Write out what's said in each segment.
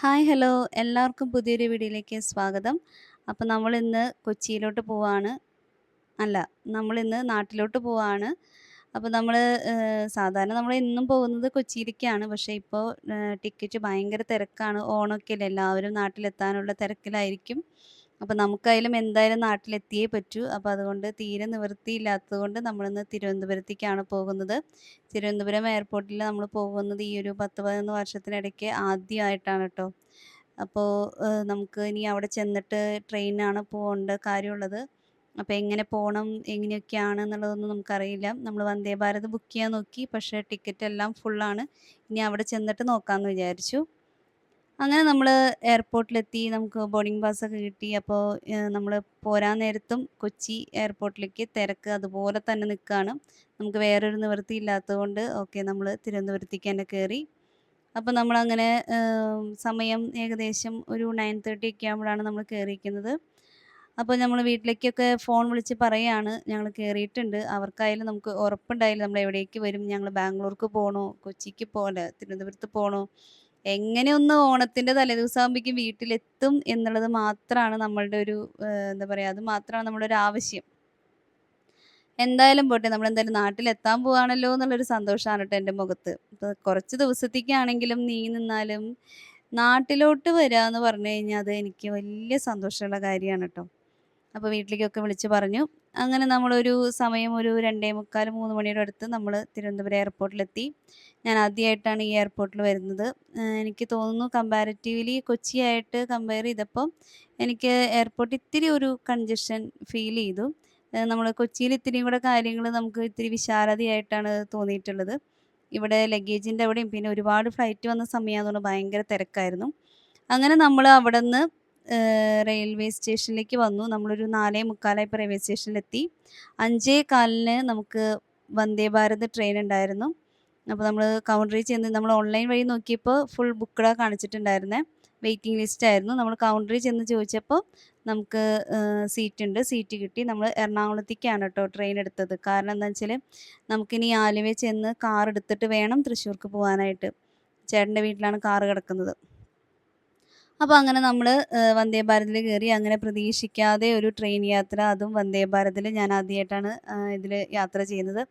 Hi hello. എല്ലാവർക്കും പുതിയൊരു വീഡിയോയിലേക്ക് സ്വാഗതം. അപ്പം നമ്മളിന്ന് കൊച്ചിയിലോട്ട് പോവാണ്. അല്ല നമ്മളിന്ന് നാട്ടിലോട്ട് പോവാണ്. അപ്പോൾ നമ്മൾ സാധാരണ നമ്മൾ എന്നും പോകുന്നത് കൊച്ചിയിലേക്കാണ്. പക്ഷേ ഇപ്പോൾ ടിക്കറ്റ് ഭയങ്കര തിരക്കാണ്. ഓണമൊക്കെ അല്ലേ? എല്ലാവരും നാട്ടിലെത്താനുള്ള തിരക്കിലായിരിക്കും. അപ്പോൾ നമുക്കായാലും എന്തായാലും നാട്ടിലെത്തിയേ പറ്റൂ. അപ്പോൾ അതുകൊണ്ട് തീരെ നിവൃത്തിയില്ലാത്തത് കൊണ്ട് നമ്മളിന്ന് തിരുവനന്തപുരത്തേക്കാണ് പോകുന്നത്. തിരുവനന്തപുരം എയർപോർട്ടിൽ നമ്മൾ പോകുന്നത് ഈ ഒരു പത്ത് പതിനൊന്ന് വർഷത്തിനിടയ്ക്ക് ആദ്യമായിട്ടാണ് കേട്ടോ അപ്പോൾ നമുക്ക് ഇനി അവിടെ ചെന്നിട്ട് ട്രെയിനാണ് പോകേണ്ട കാര്യമുള്ളത്. അപ്പോൾ എങ്ങനെ പോകണം എങ്ങനെയൊക്കെയാണ് എന്നുള്ളതൊന്നും നമുക്കറിയില്ല. നമ്മൾ വന്ദേ ഭാരത് ബുക്ക് ചെയ്യാൻ നോക്കി. പക്ഷേ ടിക്കറ്റ് എല്ലാം ഫുള്ളാണ് ഇനി അവിടെ ചെന്നിട്ട് നോക്കാമെന്ന് വിചാരിച്ചു. അങ്ങനെ നമ്മൾ എയർപോർട്ടിലെത്തി നമുക്ക് ബോർഡിംഗ് പാസ് ഒക്കെ കിട്ടി അപ്പോൾ നമ്മൾ പോരാൻ നേരത്തും കൊച്ചി എയർപോർട്ടിലേക്ക് തിരക്ക് അതുപോലെ തന്നെ നിൽക്കുകയാണ് നമുക്ക് വേറൊരു നിവൃത്തി ഇല്ലാത്തതുകൊണ്ട് ഓക്കെ നമ്മൾ തിരുവനന്തപുരത്തേക്ക് തന്നെ കയറി അപ്പോൾ നമ്മളങ്ങനെ സമയം ഏകദേശം ഒരു നയൻ തേർട്ടി ഒക്കെ ആകുമ്പോഴാണ് നമ്മൾ കയറിയിരിക്കുന്നത് അപ്പോൾ നമ്മൾ വീട്ടിലേക്കൊക്കെ ഫോൺ വിളിച്ച് പറയാണ് ഞങ്ങൾ കയറിയിട്ടുണ്ട് അവർക്കായാലും നമുക്ക് ഉറപ്പുണ്ടായില്ല നമ്മൾ എവിടേക്ക് വരും. ഞങ്ങൾ ബാംഗ്ലൂർക്ക് പോകണോ കൊച്ചിക്ക് പോലെ തിരുവനന്തപുരത്ത് പോകണോ എങ്ങനെ ഒന്ന് ഓണത്തിന്റെ തലേദിവസം ആകുമ്പോഴേക്കും വീട്ടിലെത്തും എന്നുള്ളത് മാത്രമാണ് നമ്മളുടെ ഒരു എന്താ പറയുക അത് മാത്രമാണ് നമ്മുടെ ഒരു ആവശ്യം. എന്തായാലും പോട്ടെ നമ്മൾ എന്തായാലും നാട്ടിലെത്താൻ പോവാണല്ലോ എന്നുള്ളൊരു സന്തോഷമാണ് കേട്ടോ എന്റെ മുഖത്ത്. ഇപ്പോൾ കുറച്ച് ദിവസത്തേക്കാണെങ്കിലും നീ നിന്നാലും നാട്ടിലോട്ട് വരിക എന്ന് പറഞ്ഞു കഴിഞ്ഞാൽ അത് എനിക്ക് വലിയ സന്തോഷമുള്ള കാര്യമാണ് കേട്ടോ. അപ്പോൾ വീട്ടിലേക്കൊക്കെ വിളിച്ച് പറഞ്ഞു. അങ്ങനെ നമ്മളൊരു സമയം ഒരു രണ്ടേ മുക്കാൽ മൂന്ന് മണിയുടെ അടുത്ത് നമ്മൾ തിരുവനന്തപുരം എയർപോർട്ടിലെത്തി. ഞാൻ ആദ്യമായിട്ടാണ് ഈ എയർപോർട്ടിൽ വരുന്നത്. എനിക്ക് തോന്നുന്നു കമ്പാരിറ്റീവ്ലി കൊച്ചിയായിട്ട് കമ്പയർ ചെയ്തപ്പോൾ എനിക്ക് എയർപോർട്ട് ഇത്തിരി ഒരു കൺജഷൻ ഫീൽ ചെയ്തു. നമ്മൾ കൊച്ചിയിൽ ഇത്തിരിയും കൂടെ കാര്യങ്ങൾ നമുക്ക് ഇത്തിരി വിശാലതയായിട്ടാണ് തോന്നിയിട്ടുള്ളത്. ഇവിടെ ലഗേജിന്റെ അവിടെയും പിന്നെ ഒരുപാട് ഫ്ലൈറ്റ് വന്ന സമയമായതുകൊണ്ട് ഭയങ്കര തിരക്കായിരുന്നു. അങ്ങനെ നമ്മൾ അവിടെ നിന്ന് റെയിൽവേ സ്റ്റേഷനിലേക്ക് വന്നു. നമ്മളൊരു നാലേ മുക്കാലായപ്പോൾ റെയിൽവേ സ്റ്റേഷനിലെത്തി. അഞ്ചേ കാലിന് നമുക്ക് വന്ദേ ഭാരത് ട്രെയിൻ ഉണ്ടായിരുന്നു. അപ്പോൾ നമ്മൾ കൗണ്ടറിൽ ചെന്ന് നമ്മൾ ഓൺലൈൻ വഴി നോക്കിയപ്പോൾ ഫുൾ ബുക്കഡാണ് കാണിച്ചിട്ടുണ്ടായിരുന്നേ. വെയിറ്റിംഗ് ലിസ്റ്റ് ആയിരുന്നു. നമ്മൾ കൗണ്ടറിൽ ചെന്ന് ചോദിച്ചപ്പോൾ നമുക്ക് സീറ്റ് ഉണ്ട്. സീറ്റ് കിട്ടി. നമ്മൾ എറണാകുളത്തേക്കാണ് കേട്ടോ ട്രെയിൻ എടുത്തത്. കാരണം എന്താണെന്ന് വെച്ചാൽ നമുക്കിനി ആലുവ ചെന്ന് കാർ എടുത്തിട്ട് വേണം തൃശ്ശൂർക്ക് പോകാനായിട്ട് ചേട്ടന്റെ വീട്ടിലാണ് കാറ് കിടക്കുന്നത്. അപ്പോൾ അങ്ങനെ നമ്മൾ വന്ദേ ഭാരതിൽ കയറി അങ്ങനെ പ്രതീക്ഷിക്കാതെ ഒരു ട്രെയിൻ യാത്ര അതും വന്ദേ ഭാരതിൽ ഞാൻ ആദ്യമായിട്ടാണ് ഇതിൽ യാത്ര ചെയ്യുന്നത്.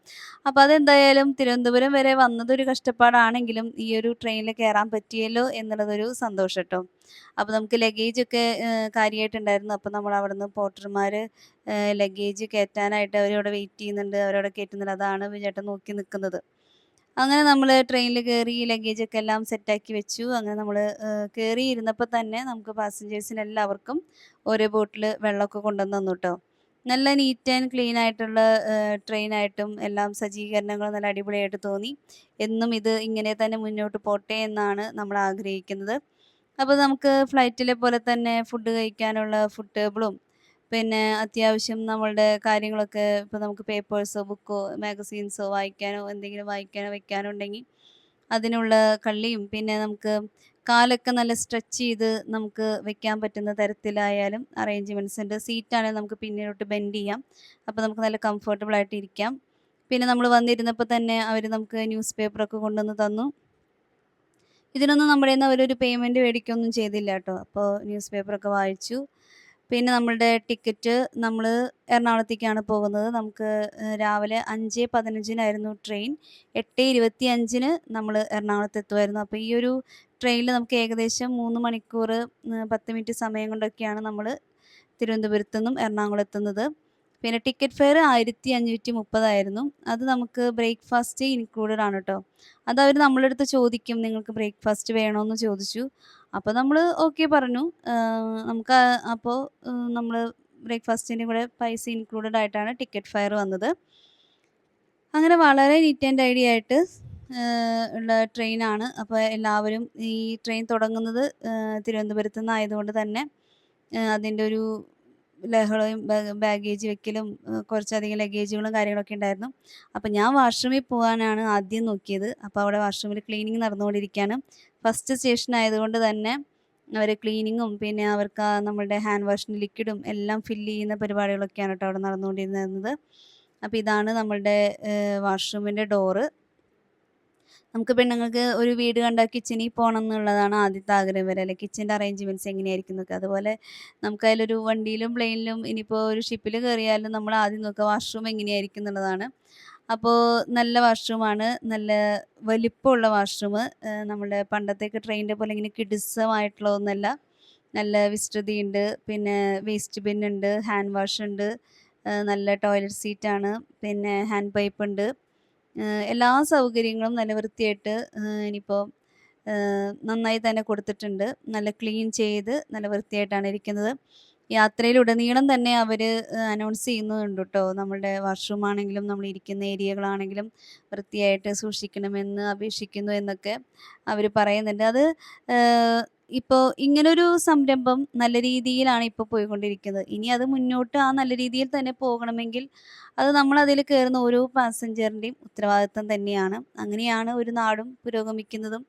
അപ്പോൾ അതെന്തായാലും തിരുവനന്തപുരം വരെ വന്നതൊരു കഷ്ടപ്പാടാണെങ്കിലും ഈ ഒരു ട്രെയിനിൽ കയറാൻ പറ്റിയല്ലോ എന്നുള്ളതൊരു സന്തോഷം കേട്ടോ അപ്പോൾ നമുക്ക് ലഗേജ് ഒക്കെ കാര്യമായിട്ടുണ്ടായിരുന്നു അപ്പോൾ നമ്മൾ അവിടുന്ന് പോർട്ടർമാർ ലഗേജ് കയറ്റാനായിട്ട് അവരവിടെ വെയിറ്റ് ചെയ്യുന്നുണ്ട് അവരവിടെ കയറ്റുന്നുണ്ട് അതാണ് ചേട്ടൻ നോക്കി നിൽക്കുന്നത് അങ്ങനെ നമ്മൾ ട്രെയിനിൽ കയറി ലഗേജൊക്കെ എല്ലാം സെറ്റാക്കി വെച്ചു. അങ്ങനെ നമ്മൾ കയറി ഇരുന്നപ്പോൾ തന്നെ നമുക്ക് പാസഞ്ചേഴ്സിന് എല്ലാവർക്കും ഓരോ ബോട്ടിൽ വെള്ളമൊക്കെ കൊണ്ടുവന്നു തന്നു കേട്ടോ നല്ല നീറ്റ് ആൻഡ് ക്ലീൻ ആയിട്ടുള്ള ട്രെയിൻ ആയിട്ടും എല്ലാം സജ്ജീകരണങ്ങളും നല്ല അടിപൊളിയായിട്ട് തോന്നി. എന്നും ഇത് ഇങ്ങനെ തന്നെ മുന്നോട്ട് പോട്ടെ എന്നാണ് നമ്മൾ ആഗ്രഹിക്കുന്നത്. അപ്പോൾ നമുക്ക് ഫ്ലൈറ്റിലെ പോലെ തന്നെ ഫുഡ് കഴിക്കാനുള്ള ഫുഡ് ടേബിളും പിന്നെ അത്യാവശ്യം നമ്മളുടെ കാര്യങ്ങളൊക്കെ ഇപ്പോൾ നമുക്ക് പേപ്പേഴ്സോ ബുക്കോ മാഗസീൻസോ വായിക്കാനോ എന്തെങ്കിലും വായിക്കാനോ വെക്കാനോ ഉണ്ടെങ്കിൽ അതിനുള്ള കള്ളിയും പിന്നെ നമുക്ക് കാലൊക്കെ നല്ല സ്ട്രെച്ച് ചെയ്ത് നമുക്ക് വെക്കാൻ പറ്റുന്ന തരത്തിലായാലും അറേഞ്ച്മെന്റ്സ് ഉണ്ട്. സീറ്റാണെങ്കിൽ നമുക്ക് പിന്നിലോട്ട് ബെൻഡ് ചെയ്യാം. അപ്പോൾ നമുക്ക് നല്ല കംഫർട്ടബിൾ ആയിട്ട് ഇരിക്കാം. പിന്നെ നമ്മൾ വന്നിരുന്നപ്പോൾ തന്നെ അവർ നമുക്ക് ന്യൂസ് പേപ്പറൊക്കെ കൊണ്ടുവന്ന് തന്നു. ഇതിനൊന്നും നമ്മുടെ നിന്ന് അവരൊരു പേയ്മെന്റ് മേടിക്കുകയൊന്നും ചെയ്തില്ല കേട്ടോ. അപ്പോൾ ന്യൂസ് പേപ്പറൊക്കെ വായിച്ചു. പിന്നെ നമ്മളുടെ ടിക്കറ്റ് നമ്മൾ എറണാകുളത്തേക്കാണ് പോകുന്നത്. നമുക്ക് രാവിലെ അഞ്ച് പതിനഞ്ചിനായിരുന്നു ട്രെയിൻ എട്ട് ഇരുപത്തി അഞ്ചിന് നമ്മൾ എറണാകുളത്ത് എത്തുമായിരുന്നു അപ്പോൾ ഈ ഒരു ട്രെയിനിൽ നമുക്ക് ഏകദേശം മൂന്ന് മണിക്കൂർ പത്ത് മിനിറ്റ് സമയം കൊണ്ടൊക്കെയാണ് നമ്മൾ തിരുവനന്തപുരത്തു നിന്നും എറണാകുളം എത്തുന്നത് പിന്നെ ടിക്കറ്റ് ഫെയർ ആയിരത്തി അഞ്ഞൂറ്റി മുപ്പതായിരുന്നു അത് നമുക്ക് ബ്രേക്ക്ഫാസ്റ്റ് ഇൻക്ലൂഡഡ് ആണ് കേട്ടോ അത് അവർ നമ്മളെടുത്ത് ചോദിക്കും നിങ്ങൾക്ക് ബ്രേക്ക്ഫാസ്റ്റ് വേണമെന്ന് ചോദിച്ചു. അപ്പോൾ നമ്മൾ ഓക്കെ പറഞ്ഞു. നമുക്ക് അപ്പോൾ നമ്മൾ ബ്രേക്ക്ഫാസ്റ്റിന്റെ കൂടെ പൈസ ഇൻക്ലൂഡഡ് ആയിട്ടാണ് ടിക്കറ്റ് ഫയർ വന്നത്. അങ്ങനെ വളരെ നീറ്റ് ആൻഡ് ഐഡിയ ആയിട്ട് ഉള്ള ട്രെയിനാണ് അപ്പോൾ എല്ലാവരും ഈ ട്രെയിൻ തുടങ്ങുന്നത് തിരുവനന്തപുരത്തു നിന്നായതുകൊണ്ട് തന്നെ അതിന്റെ ഒരു ലഹളയും ബാഗേജ് വെക്കലും കുറച്ചധികം ലഗേജുകളും കാര്യങ്ങളൊക്കെ ഉണ്ടായിരുന്നു. അപ്പോൾ ഞാൻ വാഷ്റൂമിൽ പോകാനാണ് ആദ്യം നോക്കിയത്. അപ്പോൾ അവിടെ വാഷ്റൂമിൽ ക്ലീനിങ് നടന്നുകൊണ്ടിരിക്കുകയാണ് ഫസ്റ്റ് സ്റ്റേഷൻ ആയതുകൊണ്ട് തന്നെ അവർ ക്ലീനിങ്ങും പിന്നെ അവർക്ക് നമ്മളുടെ ഹാൻഡ് വാഷിന്റെ ലിക്വിഡും എല്ലാം ഫില്ല് ചെയ്യുന്ന പരിപാടികളൊക്കെയാണ് കേട്ടോ അവിടെ നടന്നുകൊണ്ടിരുന്നത്. അപ്പോൾ ഇതാണ് നമ്മളുടെ വാഷ്റൂമിന്റെ ഡോറ് നമുക്ക് പെണ്ണുങ്ങൾക്ക് ഒരു വീട് കണ്ടാൽ കിച്ചണിൽ പോകണം എന്നുള്ളതാണ് ആദ്യത്തെ ആഗ്രഹം വരെ അല്ലെ? കിച്ചന്റെ അറേഞ്ച്മെന്റ്സ് എങ്ങനെയായിരിക്കും എന്നൊക്കെ. അതുപോലെ നമുക്ക് അതിലൊരു വണ്ടിയിലും പ്ലെയിനിലും ഇനിയിപ്പോൾ ഒരു ഷിപ്പിൽ കയറിയാലും നമ്മൾ ആദ്യം നോക്കുക വാഷ്റൂം എങ്ങനെയായിരിക്കും എന്നുള്ളതാണ്. അപ്പോൾ നല്ല വാഷ്റൂമാണ് നല്ല വലിപ്പമുള്ള വാഷ്റൂം നമ്മുടെ പണ്ടത്തേക്ക് ട്രെയിനിന്റെ പോലെ ഇങ്ങനെ കിടിസമായിട്ടുള്ള ഒന്നല്ല നല്ല വിസ്തൃതിയുണ്ട്. പിന്നെ വേസ്റ്റ് ബിന്നുണ്ട് ഹാൻഡ് വാഷ് ഉണ്ട്. നല്ല ടോയ്ലറ്റ് സീറ്റാണ് പിന്നെ ഹാൻഡ് പൈപ്പ് ഉണ്ട്. എല്ലാ സൗകര്യങ്ങളും നല്ല വൃത്തിയായിട്ട് ഇനിയിപ്പോൾ നന്നായി തന്നെ കൊടുത്തിട്ടുണ്ട്. നല്ല ക്ലീൻ ചെയ്ത് നല്ല വൃത്തിയായിട്ടാണ് ഇരിക്കുന്നത്. യാത്രയിലുടനീളം തന്നെ അവർ അനൗൺസ് ചെയ്യുന്നുണ്ട് കേട്ടോ നമ്മളുടെ വാഷ്റൂം ആണെങ്കിലും നമ്മൾ ഇരിക്കുന്ന ഏരിയകളാണെങ്കിലും വൃത്തിയായിട്ട് സൂക്ഷിക്കണമെന്ന് അപേക്ഷിക്കുന്നു എന്നൊക്കെ അവർ പറയുന്നുണ്ട്. അത് ഇപ്പോൾ ഇങ്ങനൊരു സംരംഭം നല്ല രീതിയിലാണ് ഇപ്പോൾ പോയിക്കൊണ്ടിരിക്കുന്നത്. ഇനി അത് മുന്നോട്ട് ആ നല്ല രീതിയിൽ തന്നെ പോകണമെങ്കിൽ അത് നമ്മൾ അതിൽ കയറുന്ന ഓരോ പാസഞ്ചറിന്റെയും ഉത്തരവാദിത്വം തന്നെയാണ്. അങ്ങനെയാണ് ഒരു നാടും പുരോഗമിക്കുന്നതും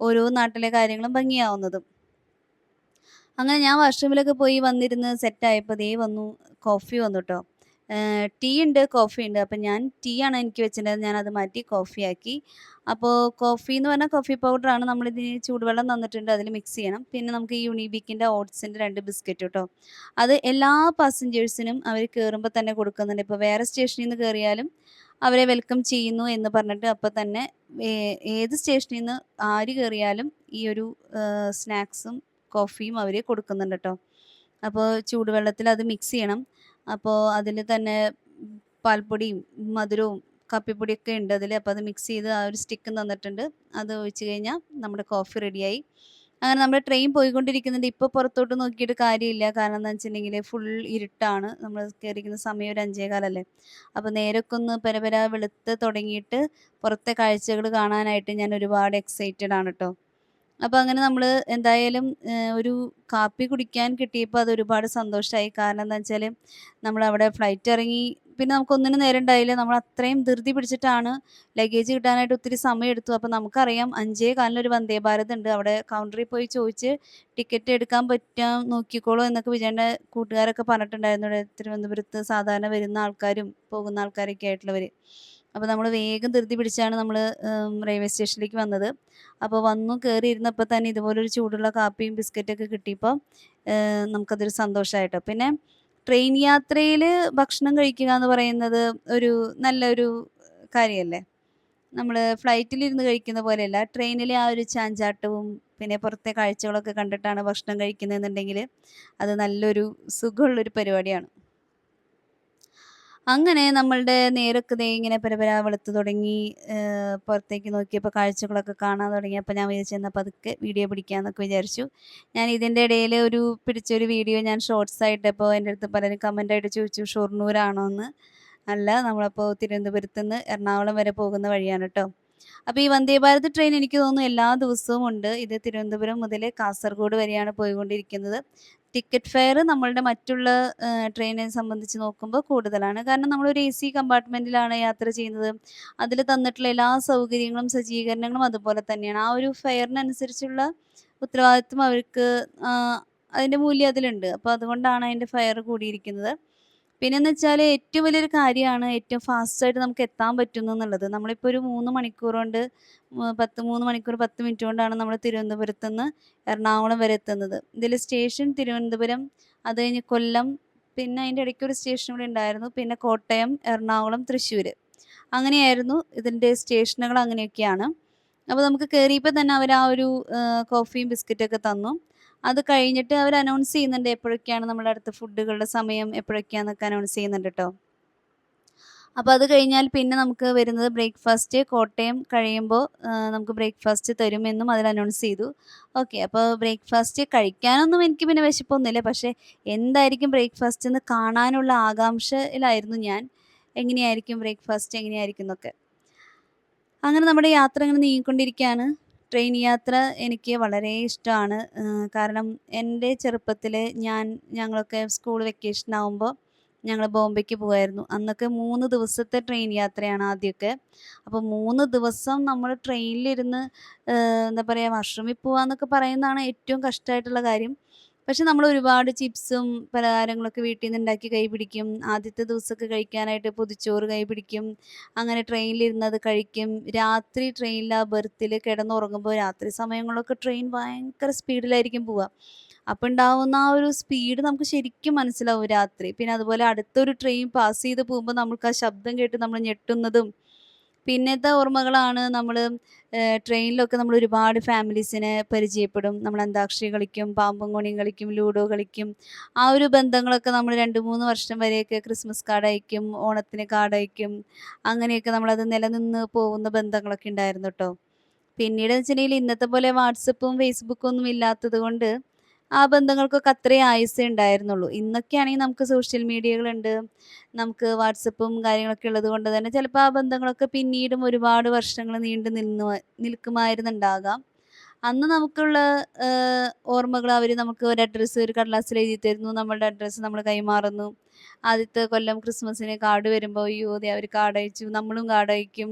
ഓരോ നാട്ടിലെ കാര്യങ്ങളും ഭംഗിയാവുന്നതും. അങ്ങനെ ഞാൻ വാഷ്റൂമിലൊക്കെ പോയി വന്നിരുന്ന് സെറ്റായപ്പോൾ ദേ വന്നു കോഫി വന്നു കേട്ടോ ടീ ഉണ്ട് കോഫി ഉണ്ട്. അപ്പം ഞാൻ ടീ ആണ് എനിക്ക് വെച്ചിട്ടുണ്ടായത് ഞാൻ അത് മാറ്റി കോഫി ആക്കി. അപ്പോൾ കോഫി എന്ന് പറഞ്ഞാൽ കോഫി പൗഡറാണ് നമ്മളിതിന് ചൂടുവെള്ളം തന്നിട്ടുണ്ട്. അതിൽ മിക്സ് ചെയ്യണം. പിന്നെ നമുക്ക് ഈ യുണീബിക്കിന്റെ ഓട്സിന്റെ രണ്ട് ബിസ്ക്കറ്റ് കേട്ടോ അത് എല്ലാ പാസഞ്ചേഴ്സിനും അവർ കയറുമ്പോൾ തന്നെ കൊടുക്കുന്നുണ്ട്. ഇപ്പോൾ വേറെ സ്റ്റേഷനിൽ നിന്ന് കയറിയാലും അവരെ വെൽക്കം ചെയ്യുന്നു എന്ന് പറഞ്ഞിട്ട് അപ്പോൾ തന്നെ ഏത് സ്റ്റേഷനിൽ നിന്ന് ആര് കയറിയാലും ഈ ഒരു സ്നാക്സും കോഫിയും അവർ കൊടുക്കുന്നുണ്ട് കേട്ടോ അപ്പോൾ ചൂടുവെള്ളത്തിൽ അത് മിക്സ് ചെയ്യണം. അപ്പോൾ അതിൽ തന്നെ പാൽപ്പൊടിയും മധുരവും കപ്പിപ്പൊടിയൊക്കെ ഉണ്ട് അതിൽ അപ്പോൾ അത് മിക്സ് ചെയ്ത് ആ ഒരു സ്റ്റിക്ക് തന്നിട്ടുണ്ട്. അത് ഒഴിച്ച് കഴിഞ്ഞാൽ നമ്മുടെ കോഫി റെഡിയായി അങ്ങനെ നമ്മുടെ ട്രെയിൻ പോയിക്കൊണ്ടിരിക്കുന്നുണ്ട്. ഇപ്പോൾ പുറത്തോട്ട് നോക്കിയിട്ട് കാര്യമില്ല. കാരണം എന്താ വെച്ചിട്ടുണ്ടെങ്കിൽ ഫുൾ ഇരുട്ടാണ്. നമ്മൾ കയറിയിരിക്കുന്ന സമയം ഒരു അഞ്ചേകാലല്ലേ അപ്പോൾ നേരൊക്കെ ഒന്ന് പരപര വെളുത്ത് തുടങ്ങിയിട്ട് പുറത്തെ കാഴ്ചകൾ കാണാനായിട്ട് ഞാൻ ഒരുപാട് എക്സൈറ്റഡ് ആണ് കേട്ടോ അപ്പോൾ അങ്ങനെ നമ്മൾ എന്തായാലും ഒരു കാപ്പി കുടിക്കാൻ കിട്ടിയപ്പോൾ അത് ഒരുപാട് സന്തോഷമായി കാരണം എന്താ നമ്മൾ അവിടെ ഫ്ലൈറ്റ് ഇറങ്ങി പിന്നെ നമുക്കൊന്നിനും നേരം ഉണ്ടായില്ല. നമ്മൾ അത്രയും ധൃതി പിടിച്ചിട്ടാണ് ലഗേജ് കിട്ടാനായിട്ട് ഒത്തിരി സമയം എടുത്തു. അപ്പോൾ നമുക്കറിയാം അഞ്ചേ കാലിനൊരു വന്ദേ ഭാരത് ഉണ്ട്. അവിടെ കൗണ്ടറിൽ പോയി ചോദിച്ച് ടിക്കറ്റ് എടുക്കാൻ പറ്റാൻ നോക്കിക്കോളൂ എന്നൊക്കെ വിജയന്റെ കൂട്ടുകാരൊക്കെ പറഞ്ഞിട്ടുണ്ടായിരുന്നു. തിരുവനന്തപുരത്ത് സാധാരണ വരുന്ന ആൾക്കാരും പോകുന്ന ആൾക്കാരൊക്കെ ആയിട്ടുള്ളവർ അപ്പോൾ നമ്മൾ വേഗം ധൃതി പിടിച്ചാണ് നമ്മൾ റെയിൽവേ സ്റ്റേഷനിലേക്ക് വന്നത്. അപ്പോൾ വന്നു കയറി ഇരുന്നപ്പോൾ തന്നെ ഇതുപോലൊരു ചൂടുള്ള കാപ്പിയും ബിസ്ക്കറ്റൊക്കെ കിട്ടിയപ്പോൾ നമുക്കതൊരു സന്തോഷമായിട്ടോ പിന്നെ ട്രെയിൻ യാത്രയിൽ ഭക്ഷണം കഴിക്കുക എന്ന് പറയുന്നത് ഒരു നല്ലൊരു കാര്യമല്ലേ നമ്മൾ ഫ്ലൈറ്റിലിരുന്ന് കഴിക്കുന്ന പോലെയല്ല ട്രെയിനിലെ ആ ഒരു ചാഞ്ചാട്ടവും പിന്നെ പുറത്തെ കാഴ്ചകളൊക്കെ കണ്ടിട്ടാണ് ഭക്ഷണം കഴിക്കുന്നതെന്നുണ്ടെങ്കിൽ അത് നല്ലൊരു സുഖമുള്ളൊരു പരിപാടിയാണ്. അങ്ങനെ നമ്മളുടെ നേരൊക്കെ ദേ ഇങ്ങനെ പരപര വെളുത്ത് തുടങ്ങി പുറത്തേക്ക് നോക്കിയപ്പോൾ കാഴ്ചകളൊക്കെ കാണാൻ തുടങ്ങി. അപ്പോൾ ഞാൻ വിചാരിച്ചു എന്നാൽ പതുക്കെ വീഡിയോ പിടിക്കാമെന്നൊക്കെ വിചാരിച്ചു. ഞാൻ ഇതിന്റെ ഇടയിൽ ഒരു പിടിച്ചൊരു വീഡിയോ ഞാൻ ഷോർട്സ് ആയിട്ടപ്പോൾ എന്റെ അടുത്ത് പലരും കമന്റായിട്ട് ചോദിച്ചു ഷൊർണൂരാണോ എന്ന് അല്ല നമ്മളപ്പോൾ തിരുവനന്തപുരത്ത് നിന്ന് എറണാകുളം വരെ പോകുന്ന വഴിയാണ് കേട്ടോ അപ്പോൾ ഈ വന്ദേ ഭാരത് ട്രെയിൻ എനിക്ക് തോന്നുന്നു എല്ലാ ദിവസവും ഉണ്ട്. ഇത് തിരുവനന്തപുരം മുതൽ കാസർഗോഡ് വരെയാണ് പോയിക്കൊണ്ടിരിക്കുന്നത്. ടിക്കറ്റ് ഫെയർ നമ്മളുടെ മറ്റുള്ള ട്രെയിനെ സംബന്ധിച്ച് നോക്കുമ്പോൾ കൂടുതലാണ്. കാരണം നമ്മളൊരു എ സി കമ്പാർട്ട്മെന്റിലാണ് യാത്ര ചെയ്യുന്നത്. അതിൽ തന്നിട്ടുള്ള എല്ലാ സൗകര്യങ്ങളും സജ്ജീകരണങ്ങളും അതുപോലെ തന്നെയാണ്. ആ ഒരു ഫെയറിനനുസരിച്ചുള്ള ഉത്തരവാദിത്വം അവർക്ക് അതിന്റെ മൂല്യം അതിലുണ്ട്. അപ്പോൾ അതുകൊണ്ടാണ് അതിന്റെ ഫെയർ കൂടിയിരിക്കുന്നത്. പിന്നെന്ന് വെച്ചാൽ ഏറ്റവും വലിയൊരു കാര്യമാണ് ഏറ്റവും ഫാസ്റ്റായിട്ട് നമുക്ക് എത്താൻ പറ്റുന്നു എന്നുള്ളത്. നമ്മളിപ്പോൾ ഒരു മൂന്ന് മണിക്കൂർ കൊണ്ട് പത്ത് മൂന്ന് മണിക്കൂർ പത്ത് മിനിറ്റ് കൊണ്ടാണ് നമ്മൾ തിരുവനന്തപുരത്ത് നിന്ന് എറണാകുളം വരെ എത്തുന്നത്. ഇതിൽ സ്റ്റേഷൻ തിരുവനന്തപുരം അത് കഴിഞ്ഞ് കൊല്ലം പിന്നെ അതിന്റെ ഇടയ്ക്ക് ഒരു സ്റ്റേഷൻ കൂടി ഉണ്ടായിരുന്നു. പിന്നെ കോട്ടയം എറണാകുളം തൃശ്ശൂർ അങ്ങനെയായിരുന്നു ഇതിന്റെ സ്റ്റേഷനുകൾ അങ്ങനെയൊക്കെയാണ്. അപ്പോൾ നമുക്ക് കയറിയപ്പോൾ തന്നെ അവർ ആ ഒരു കോഫിയും ബിസ്ക്കറ്റൊക്കെ തന്നു. അത് കഴിഞ്ഞിട്ട് അവർ അനൗൺസ് ചെയ്യുന്നുണ്ട് എപ്പോഴൊക്കെയാണ് നമ്മുടെ അടുത്ത് ഫുഡുകളുടെ സമയം എപ്പോഴൊക്കെയാണെന്നൊക്കെ അനൗൺസ് ചെയ്യുന്നുണ്ട് കേട്ടോ അപ്പോൾ അത് കഴിഞ്ഞാൽ പിന്നെ നമുക്ക് വരുന്നത് ബ്രേക്ക്ഫാസ്റ്റ് കോട്ടയം കഴിയുമ്പോൾ നമുക്ക് ബ്രേക്ക്ഫാസ്റ്റ് തരുമെന്നും അതിൽ അനൗൺസ് ചെയ്തു. ഓക്കെ അപ്പോൾ ബ്രേക്ക്ഫാസ്റ്റ് കഴിക്കാനൊന്നും എനിക്ക് പിന്നെ വിശപ്പൊന്നുമില്ല. പക്ഷേ എന്തായിരിക്കും ബ്രേക്ക്ഫാസ്റ്റ് എന്ന് കാണാനുള്ള ആകാംക്ഷയിലായിരുന്നു ഞാൻ. എങ്ങനെയായിരിക്കും ബ്രേക്ക്ഫാസ്റ്റ് എങ്ങനെയായിരിക്കും എന്നൊക്കെ. അങ്ങനെ നമ്മുടെ യാത്ര അങ്ങനെ നീങ്ങിക്കൊണ്ടിരിക്കുകയാണ്. ട്രെയിൻ യാത്ര എനിക്ക് വളരെ ഇഷ്ടമാണ് കാരണം എന്റെ ചെറുപ്പത്തിൽ ഞാൻ ഞങ്ങളൊക്കെ സ്കൂൾ വെക്കേഷൻ ആകുമ്പോൾ ഞങ്ങൾ ബോംബെക്ക് പോകുമായിരുന്നു അന്നൊക്കെ മൂന്ന് ദിവസത്തെ ട്രെയിൻ യാത്രയാണ് ആദ്യമൊക്കെ അപ്പോൾ മൂന്ന് ദിവസം നമ്മൾ ട്രെയിനിലിരുന്ന് എന്താ പറയുക വാഷ്റൂമിൽ പോകാമെന്നൊക്കെ പറയുന്നതാണ് ഏറ്റവും കഷ്ടമായിട്ടുള്ള കാര്യം. പക്ഷെ നമ്മൾ ഒരുപാട് ചിപ്സും പലഹാരങ്ങളൊക്കെ വീട്ടിൽ നിന്ന് ഉണ്ടാക്കി കൈ പിടിക്കും. ആദ്യത്തെ ദിവസമൊക്കെ കഴിക്കാനായിട്ട് പൊതിച്ചോറ് കൈ പിടിക്കും. അങ്ങനെ ട്രെയിനിലിരുന്നത് കഴിക്കും. രാത്രി ട്രെയിനിൽ ആ ബെർത്തിൽ കിടന്നുറങ്ങുമ്പോൾ രാത്രി സമയങ്ങളിലൊക്കെ ട്രെയിൻ ഭയങ്കര സ്പീഡിലായിരിക്കും പോവുക അപ്പം ഉണ്ടാവുന്ന ആ ഒരു സ്പീഡ് നമുക്ക് ശരിക്കും മനസ്സിലാവും രാത്രി. പിന്നെ അതുപോലെ അടുത്തൊരു ട്രെയിൻ പാസ് ചെയ്ത് പോകുമ്പോൾ നമുക്ക് ആ ശബ്ദം കേട്ട് നമ്മൾ ഞെട്ടുന്നതും പിന്നത്തെ ഓർമ്മകളാണ് നമ്മൾ ട്രെയിനിലൊക്കെ നമ്മൾ ഒരുപാട് ഫാമിലീസിനെ പരിചയപ്പെടും. നമ്മൾ അന്താക്ഷരി കളിക്കും, പാമ്പും കോണിയും കളിക്കും, ലൂഡോ കളിക്കും. ആ ഒരു ബന്ധങ്ങളൊക്കെ നമ്മൾ 2, 3 വർഷം വരെയൊക്കെ ക്രിസ്മസ് കാർഡ് അയക്കും, ഓണത്തിന് കാർഡ് അയക്കും. അങ്ങനെയൊക്കെ നമ്മളത് നിലനിന്ന് പോകുന്ന ബന്ധങ്ങളൊക്കെ ഉണ്ടായിരുന്നു കേട്ടോ പിന്നീട് വെച്ചിട്ടുണ്ടെങ്കിൽ ഇന്നത്തെ പോലെ വാട്സപ്പും ഫേസ്ബുക്കും ഒന്നും ഇല്ലാത്തത് കൊണ്ട് ആ ബന്ധങ്ങൾക്കൊക്കെ അത്രയും ആയുസ്സേ ഉണ്ടായിരുന്നുള്ളൂ. ഇന്നൊക്കെയാണെങ്കിൽ നമുക്ക് സോഷ്യൽ മീഡിയകളുണ്ട്. നമുക്ക് വാട്സപ്പും കാര്യങ്ങളൊക്കെ ഉള്ളത് കൊണ്ട് തന്നെ ചിലപ്പോൾ ആ ബന്ധങ്ങളൊക്കെ പിന്നീടും ഒരുപാട് വർഷങ്ങൾ നീണ്ടു നിന്ന് നിൽക്കുമായിരുന്നുണ്ടാകാം. അന്ന് നമുക്കുള്ള ഓർമ്മകൾ അവർ നമുക്ക് ഒരു അഡ്രസ്സ് ഒരു കടലാസിൽ എഴുതി തരുന്നു. നമ്മളുടെ അഡ്രസ്സ് നമ്മൾ കൈമാറുന്നു. ആദ്യത്തെ കൊല്ലം ക്രിസ്മസിന് കാർഡ് വരുമ്പോൾ അയ്യോ! അവർ കാർഡ് അയച്ചു. നമ്മളും കാർഡ് അയക്കും.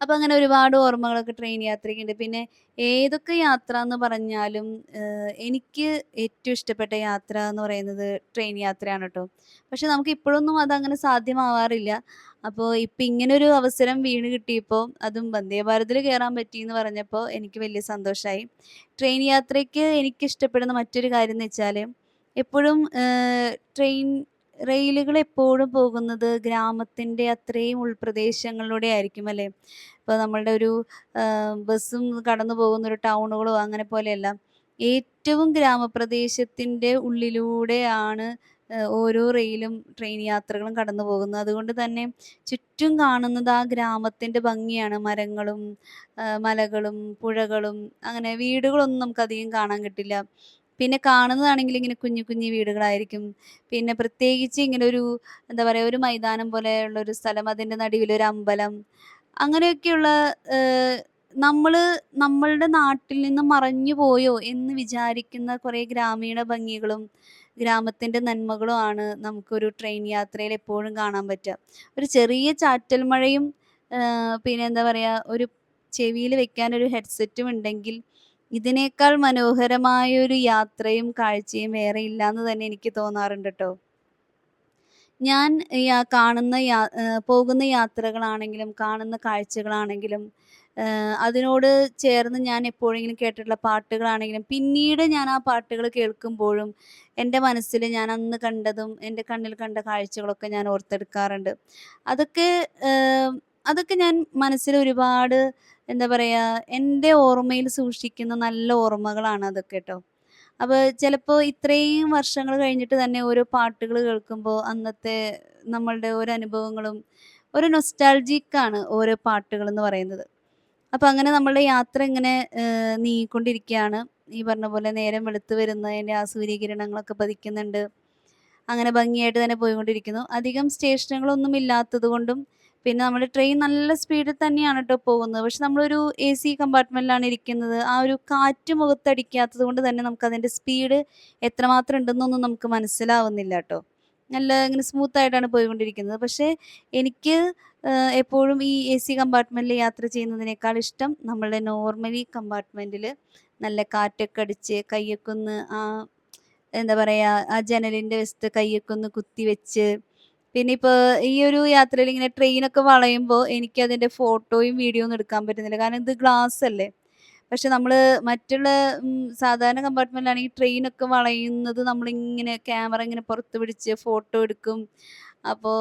അപ്പൊ അങ്ങനെ ഒരുപാട് ഓർമ്മകളൊക്കെ ട്രെയിൻ യാത്രയ്ക്കുണ്ട്. പിന്നെ ഏതൊക്കെ യാത്ര എന്ന് പറഞ്ഞാലും എനിക്ക് ഏറ്റവും ഇഷ്ടപ്പെട്ട യാത്ര എന്ന് പറയുന്നത് ട്രെയിൻ യാത്രയാണ് കേട്ടോ പക്ഷെ നമുക്ക് ഇപ്പോഴൊന്നും അതങ്ങനെ സാധ്യമാവാറില്ല. അപ്പോൾ ഇപ്പൊ ഇങ്ങനൊരു അവസരം വീണ് കിട്ടിയപ്പോൾ അതും വന്ദേ ഭാരതിൽ കയറാൻ പറ്റി എന്ന് പറഞ്ഞപ്പോൾ എനിക്ക് വലിയ സന്തോഷമായി ട്രെയിൻ യാത്രയ്ക്ക് എനിക്ക് ഇഷ്ടപ്പെടുന്ന മറ്റൊരു കാര്യം എന്ന് വെച്ചാൽ എപ്പോഴും ട്രെയിൻ റെയിലുകൾ എപ്പോഴും പോകുന്നത് ഗ്രാമത്തിന്റെ അത്രയും ഉൾപ്രദേശങ്ങളിലൂടെ ആയിരിക്കും അല്ലേ? ഇപ്പോൾ നമ്മളുടെ ഒരു ബസ്സും കടന്നു പോകുന്ന ഒരു ടൗണുകളോ അങ്ങനെ പോലെയല്ല. ഏറ്റവും ഗ്രാമപ്രദേശത്തിന്റെ ഉള്ളിലൂടെയാണ് ഓരോ റെയിലും ട്രെയിൻ യാത്രകളും കടന്നു പോകുന്നത്. അതുകൊണ്ട് തന്നെ ചുറ്റും കാണുന്നത് ആ ഗ്രാമത്തിന്റെ ഭംഗിയാണ്. മരങ്ങളും മലകളും പുഴകളും അങ്ങനെ വീടുകളൊന്നും നമുക്കധികം കാണാൻ കിട്ടില്ല. പിന്നെ കാണുന്നതാണെങ്കിൽ ഇങ്ങനെ കുഞ്ഞു കുഞ്ഞു വീടുകളായിരിക്കും. പിന്നെ പ്രത്യേകിച്ച് ഇങ്ങനെ ഒരു എന്താ പറയാ ഒരു മൈതാനം പോലെയുള്ള ഒരു സ്ഥലം അതിന്റെ നടുവിൽ ഒരു അമ്പലം അങ്ങനെയൊക്കെയുള്ള നമ്മൾ നമ്മൾ നമ്മളുടെ നാട്ടിൽ നിന്ന് മറഞ്ഞു പോയോ എന്ന് വിചാരിക്കുന്ന കുറേ ഗ്രാമീണ ഭംഗികളും ഗ്രാമത്തിന്റെ നന്മകളും ആണ് നമുക്കൊരു ട്രെയിൻ യാത്രയിൽ എപ്പോഴും കാണാൻ പറ്റുക. ഒരു ചെറിയ ചാറ്റൽ മഴയും പിന്നെ എന്താ പറയാ ഒരു ചെവിയിൽ വെക്കാൻ ഒരു ഹെഡ്സെറ്റും ഉണ്ടെങ്കിൽ ഇതിനേക്കാൾ മനോഹരമായ ഒരു യാത്രയും കാഴ്ചയും വേറെ ഇല്ലാന്ന് തന്നെ എനിക്ക് തോന്നാറുണ്ട് കേട്ടോ ഞാൻ കാണുന്ന യാ പോകുന്ന യാത്രകളാണെങ്കിലും കാണുന്ന കാഴ്ചകളാണെങ്കിലും അതിനോട് ചേർന്ന് ഞാൻ എപ്പോഴെങ്കിലും കേട്ടിട്ടുള്ള പാട്ടുകളാണെങ്കിലും പിന്നീട് ഞാൻ ആ പാട്ടുകൾ കേൾക്കുമ്പോഴും എന്റെ മനസ്സിൽ ഞാൻ അന്ന് കണ്ടതും എന്റെ കണ്ണിൽ കണ്ട കാഴ്ചകളൊക്കെ ഞാൻ ഓർത്തെടുക്കാറുണ്ട്. അതൊക്കെ അതൊക്കെ ഞാൻ മനസ്സിൽ ഒരുപാട് എന്താ പറയാ എന്റെ ഓർമ്മയിൽ സൂക്ഷിക്കുന്ന നല്ല ഓർമ്മകളാണ് അതൊക്കെ കേട്ടോ അപ്പോൾ ചിലപ്പോ ഇത്രയും വർഷങ്ങൾ കഴിഞ്ഞിട്ട് തന്നെ ഓരോ പാട്ടുകൾ കേൾക്കുമ്പോൾ അന്നത്തെ നമ്മളുടെ ഓരോ അനുഭവങ്ങളും ഒരു നൊസ്റ്റാൾജിക്കാണ് ഓരോ പാട്ടുകൾ എന്ന് പറയുന്നത്. അപ്പോൾ അങ്ങനെ നമ്മളുടെ യാത്ര ഇങ്ങനെ നീങ്ങിക്കൊണ്ടിരിക്കുകയാണ്. ഈ പറഞ്ഞ പോലെ നേരം വെളുത്ത് വരുന്നതിന്റെ ആ സൂര്യകിരണങ്ങളൊക്കെ പതിക്കുന്നുണ്ട്. അങ്ങനെ ഭംഗിയായിട്ട് തന്നെ പോയിക്കൊണ്ടിരിക്കുന്നു. അധികം സ്റ്റേഷനുകളൊന്നും ഇല്ലാത്തത് കൊണ്ടും പിന്നെ നമ്മുടെ ട്രെയിൻ നല്ല സ്പീഡിൽ തന്നെയാണ് കേട്ടോ പോകുന്നത്. പക്ഷെ നമ്മളൊരു എ സി കമ്പാർട്ട്മെന്റിലാണ് ഇരിക്കുന്നത്. ആ ഒരു കാറ്റ് മുഖത്തടിക്കാത്തത് കൊണ്ട് തന്നെ അതിന്റെ സ്പീഡ് എത്രമാത്രം ഉണ്ടെന്നൊന്നും നമുക്ക് മനസ്സിലാവുന്നില്ല കേട്ടോ നല്ല ഇങ്ങനെ സ്മൂത്ത് ആയിട്ടാണ് പോയിക്കൊണ്ടിരിക്കുന്നത്. പക്ഷേ എനിക്ക് എപ്പോഴും ഈ എ സി കമ്പാർട്ട്മെന്റിൽ യാത്ര ചെയ്യുന്നതിനേക്കാൾ ഇഷ്ടം നമ്മളുടെ നോർമലി കമ്പാർട്ട്മെന്റിൽ നല്ല കാറ്റൊക്കെ അടിച്ച് കയ്യൊക്കെ ഒന്ന് ആ എന്താ പറയാ ആ ജനലിന്റെ വശത്ത് കയ്യൊക്കെ ഒന്ന് കുത്തിവെച്ച് പിന്നെ ഇപ്പൊ ഈ ഒരു യാത്രയിൽ ഇങ്ങനെ ട്രെയിനൊക്കെ വളയുമ്പോൾ എനിക്ക് അതിന്റെ ഫോട്ടോയും വീഡിയോ ഒന്നും എടുക്കാൻ പറ്റുന്നില്ല. കാരണം ഇത് ഗ്ലാസ് അല്ലേ. പക്ഷെ നമ്മൾ മറ്റുള്ള സാധാരണ കമ്പാർട്ട്മെന്റിലാണെങ്കിൽ ട്രെയിനൊക്കെ വളയുന്നത് നമ്മളിങ്ങനെ ക്യാമറ ഇങ്ങനെ പുറത്ത് പിടിച്ച് ഫോട്ടോ എടുക്കും. അപ്പോ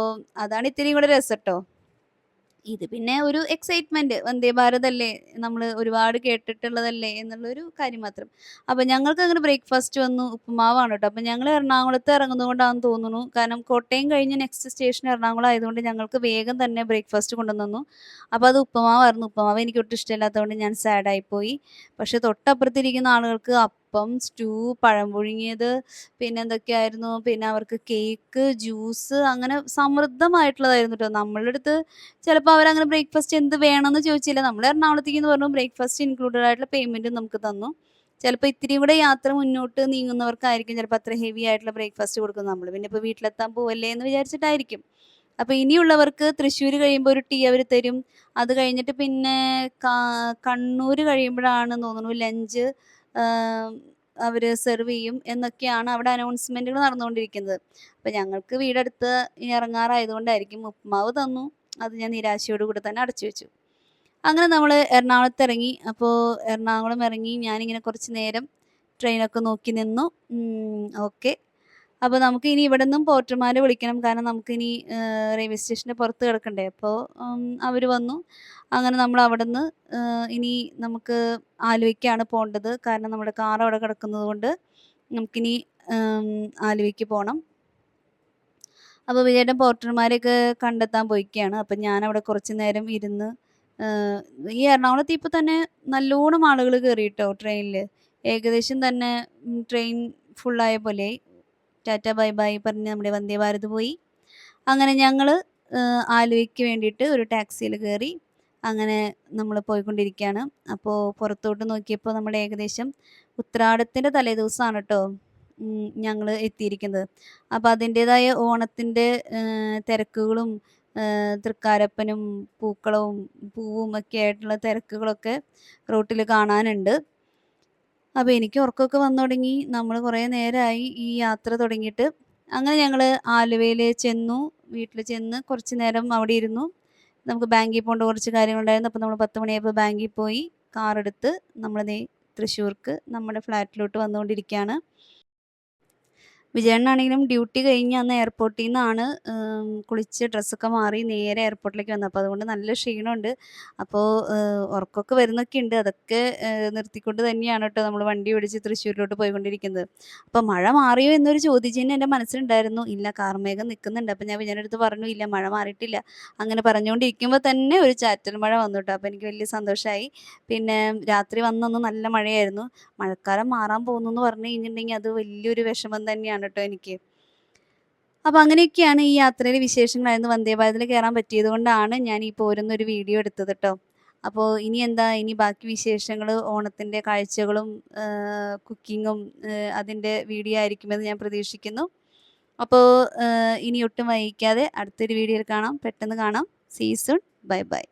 അതാണ് ഇത്തിരി കൂടെ രസം ട്ടോ. ഇത് പിന്നെ ഒരു എക്സൈറ്റ്മെന്റ് വന്ദേ ഭാരത് അല്ലേ നമ്മൾ ഒരുപാട് കേട്ടിട്ടുള്ളതല്ലേ എന്നുള്ളൊരു കാര്യം മാത്രം. അപ്പൊ ഞങ്ങൾക്ക് അങ്ങനെ ബ്രേക്ക്ഫാസ്റ്റ് വന്നു ഉപ്പുമാവാണ് കേട്ടോ അപ്പൊ ഞങ്ങൾ എറണാകുളത്ത് ഇറങ്ങുന്നത് കൊണ്ടാന്ന് തോന്നുന്നു. കാരണം കോട്ടയം കഴിഞ്ഞ് നെക്സ്റ്റ് സ്റ്റേഷൻ എറണാകുളം ആയതുകൊണ്ട് ഞങ്ങൾക്ക് വേഗം തന്നെ ബ്രേക്ക്ഫാസ്റ്റ് കൊണ്ടുവന്നു അപ്പോൾ അപ്പൊ അത് ഉപ്പുമാവായിരുന്നു. ഉപ്പുമാവ് എനിക്ക് ഒട്ടും ഇഷ്ടമില്ലാത്തതുകൊണ്ട് ഞാൻ സാഡായിപ്പോയി പക്ഷേ തൊട്ടപ്പുറത്തിരിക്കുന്ന ആളുകൾക്ക് സ്റ്റൂ, പഴം പുഴുങ്ങിയത് പിന്നെ എന്തൊക്കെയായിരുന്നു പിന്നെ അവർക്ക് കേക്ക്, ജ്യൂസ് അങ്ങനെ സമൃദ്ധമായിട്ടുള്ളതായിരുന്നു കേട്ടോ നമ്മളുടെ അടുത്ത് ചിലപ്പോൾ അവരങ്ങനെ ബ്രേക്ക്ഫാസ്റ്റ് എന്ത് വേണമെന്ന് ചോദിച്ചില്ല. നമ്മൾ എറണാകുളത്തേക്ക് എന്ന് പറഞ്ഞു ബ്രേക്ക്ഫാസ്റ്റ് ഇൻക്ലൂഡഡ് ആയിട്ടുള്ള പേയ്മെന്റ് നമുക്ക് തന്നു. ചിലപ്പോൾ ഇത്തിരി കൂടെ യാത്ര മുന്നോട്ട് നീങ്ങുന്നവർക്കായിരിക്കും ചിലപ്പോൾ അത്ര ഹെവി ആയിട്ടുള്ള ബ്രേക്ക്ഫാസ്റ്റ് കൊടുക്കുന്നത്. നമ്മൾ പിന്നെ ഇപ്പോൾ വീട്ടിലെത്താൻ പോവല്ലേ എന്ന് വിചാരിച്ചിട്ടായിരിക്കും. അപ്പൊ ഇനിയുള്ളവർക്ക് തൃശ്ശൂർ കഴിയുമ്പോൾ ഒരു ടീ അവർ തരും. അത് കഴിഞ്ഞിട്ട് പിന്നെ കണ്ണൂർ കഴിയുമ്പോഴാണ് തോന്നുന്നു ലഞ്ച് അവർ സെർവ് ചെയ്യും എന്നൊക്കെയാണ് അവിടെ അനൗൺസ്മെന്റുകൾ നടന്നുകൊണ്ടിരിക്കുന്നത്. അപ്പം ഞങ്ങൾക്ക് വീടടുത്ത് ഇറങ്ങാറായതുകൊണ്ടായിരിക്കും ഉപ്മാവ് തന്നു. അത് ഞാൻ നിരാശയോടുകൂടി തന്നെ അടച്ചു വെച്ചു. അങ്ങനെ നമ്മൾ എറണാകുളത്ത് ഇറങ്ങി. അപ്പോൾ എറണാകുളം ഇറങ്ങി ഞാനിങ്ങനെ കുറച്ച് നേരം ട്രെയിനൊക്കെ നോക്കി നിന്നു. ഓക്കെ അപ്പോൾ നമുക്ക് ഇനി ഇവിടെ നിന്നും പോർട്ടർമാരെ വിളിക്കണം. കാരണം നമുക്ക് ഇനി റെയിൽവേ സ്റ്റേഷന്റെ പുറത്ത് കിടക്കണ്ടേ? അപ്പോൾ അവർ വന്നു. അങ്ങനെ നമ്മൾ അവിടെ നിന്ന് ഇനി നമുക്ക് ആലുവയ്ക്കാണ് പോകേണ്ടത് കാരണം നമ്മുടെ കാർ അവിടെ കിടക്കുന്നത് കൊണ്ട് നമുക്കിനി ആലുവയ്ക്ക് പോകണം അപ്പോൾ വിജയേട്ടൻ പോർട്ടർമാരെയൊക്കെ കണ്ടെത്താൻ പോയിക്കുകയാണ് അപ്പം ഞാനവിടെ കുറച്ച് നേരം ഇരുന്ന് ഈ എറണാകുളത്ത് ഇപ്പോൾ തന്നെ നല്ലോണം ആളുകൾ കയറി കേട്ടോ ട്രെയിനിൽ ഏകദേശം തന്നെ ട്രെയിൻ ഫുള്ളായ പോലെയായി. ടാറ്റ ബൈ ബൈ പറഞ്ഞ് നമ്മുടെ വന്ദേ ഭാരത് പോയി. അങ്ങനെ ഞങ്ങൾ ആലുവയ്ക്ക് വേണ്ടിയിട്ട് ഒരു ടാക്സിയിൽ കയറി അങ്ങനെ നമ്മൾ പോയിക്കൊണ്ടിരിക്കുകയാണ് അപ്പോൾ പുറത്തോട്ട് നോക്കിയപ്പോൾ നമ്മൾ ഏകദേശം ഉത്രാടത്തിന്റെ തലേദിവസമാണ് കേട്ടോ ഞങ്ങൾ എത്തിയിരിക്കുന്നത്. അപ്പോൾ അതിന്റേതായ ഓണത്തിന്റെ തിരക്കുകളും തൃക്കാരപ്പനും പൂക്കളവും പൂവും ഒക്കെ ആയിട്ടുള്ള തിരക്കുകളൊക്കെ റോട്ടിൽ കാണാനുണ്ട്. അപ്പോൾ എനിക്ക് ഉറക്കമൊക്കെ വന്നു തുടങ്ങി. നമ്മൾ കുറേ നേരമായി ഈ യാത്ര തുടങ്ങിയിട്ട്. അങ്ങനെ ഞങ്ങൾ ആലുവയിൽ ചെന്നു. വീട്ടിൽ ചെന്ന് കുറച്ച് നേരം അവിടെ ഇരുന്നു. നമുക്ക് ബാങ്കിൽ പോകേണ്ട കുറച്ച് കാര്യങ്ങളുണ്ടായിരുന്നു. അപ്പോൾ നമ്മൾ പത്ത് മണിയായപ്പോൾ ബാങ്കിൽ പോയി. കാറെടുത്ത് നമ്മൾ തൃശ്ശൂർക്ക് നമ്മുടെ ഫ്ലാറ്റിലോട്ട് വന്നുകൊണ്ടിരിക്കുകയാണ് വിജയണ്ണാണെങ്കിലും ഡ്യൂട്ടി കഴിഞ്ഞ് അന്ന് എയർപോർട്ടിൽ നിന്നാണ് കുളിച്ച് ഡ്രസ്സൊക്കെ മാറി നേരെ എയർപോർട്ടിലേക്ക് വന്നത് അപ്പോൾ അതുകൊണ്ട് നല്ല ക്ഷീണമുണ്ട് അപ്പോൾ ഉറക്കമൊക്കെ വരുന്നൊക്കെ ഉണ്ട് അതൊക്കെ നിർത്തിക്കൊണ്ട് തന്നെയാണ് കേട്ടോ നമ്മൾ വണ്ടി ഓടിച്ച് തൃശ്ശൂരിലോട്ട് പോയിക്കൊണ്ടിരിക്കുന്നത്. അപ്പോൾ മഴ മാറിയോ എന്നൊരു ചോദ്യചിഹ്നം എന്റെ മനസ്സിലുണ്ടായിരുന്നു. ഇല്ല കാർമേഘം നിൽക്കുന്നുണ്ട് അപ്പോൾ ഞാൻ വിജയന്റെ അടുത്ത് പറഞ്ഞു ഇല്ല മഴ മാറിയിട്ടില്ല. അങ്ങനെ പറഞ്ഞുകൊണ്ടിരിക്കുമ്പോൾ തന്നെ ഒരു ചാറ്റൽ മഴ വന്നു കേട്ടോ അപ്പോൾ എനിക്ക് വലിയ സന്തോഷമായി പിന്നെ രാത്രി വന്നൊന്ന് നല്ല മഴയായിരുന്നു. മഴക്കാലം മാറാൻ പോകുന്നു എന്ന് പറഞ്ഞു കഴിഞ്ഞിട്ടുണ്ടെങ്കിൽ അത് വലിയൊരു വിഷമം തന്നെയാണ് കേട്ടോ എനിക്ക്? അപ്പോൾ അങ്ങനെയൊക്കെയാണ് ഈ യാത്രയിലെ വിശേഷങ്ങളായിരുന്നു വന്ദേ ഭാരതിൽ കയറാൻ പറ്റിയത് കൊണ്ടാണ് ഞാൻ ഈ പോരുന്നൊരു വീഡിയോ എടുത്തത് കേട്ടോ അപ്പോൾ ഇനി എന്താ ഇനി ബാക്കി വിശേഷങ്ങൾ ഓണത്തിന്റെ കാഴ്ചകളും കുക്കിങ്ങും അതിന്റെ വീഡിയോ ആയിരിക്കുമെന്ന് ഞാൻ പ്രതീക്ഷിക്കുന്നു. അപ്പോൾ ഇനി ഒട്ടും വൈകിക്കാതെ അടുത്തൊരു വീഡിയോയിൽ കാണാം. പെട്ടെന്ന് കാണാം. Season bye bye